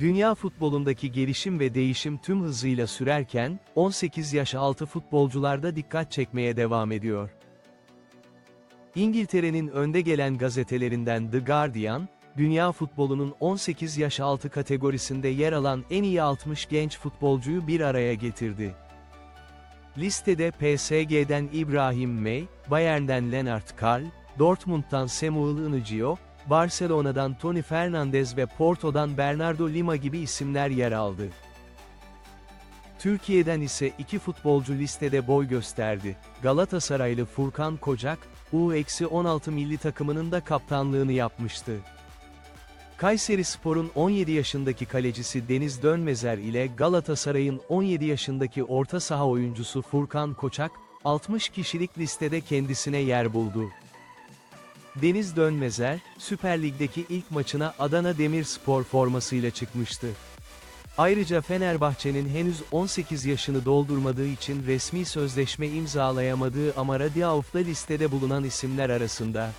Dünya futbolundaki gelişim ve değişim tüm hızıyla sürerken, 18 yaş altı futbolcularda dikkat çekmeye devam ediyor. İngiltere'nin önde gelen gazetelerinden The Guardian, dünya futbolunun 18 yaş altı kategorisinde yer alan en iyi 60 genç futbolcuyu bir araya getirdi. Listede PSG'den İbrahim May, Bayern'den Lennart Karl, Dortmund'dan Samuel Inigo, Barcelona'dan Toni Fernandes ve Porto'dan Bernardo Lima gibi isimler yer aldı. Türkiye'den ise iki futbolcu listede boy gösterdi. Galatasaraylı Furkan Kocak, U-16 milli takımının da kaptanlığını yapmıştı. Kayseri Spor'un 17 yaşındaki kalecisi Deniz Dönmezer ile Galatasaray'ın 17 yaşındaki orta saha oyuncusu Furkan Koçak, 60 kişilik listede kendisine yer buldu. Deniz Dönmezer, Süper Lig'deki ilk maçına Adana Demirspor formasıyla çıkmıştı. Ayrıca Fenerbahçe'nin henüz 18 yaşını doldurmadığı için resmi sözleşme imzalayamadığı Amara Diaouf da listede bulunan isimler arasında.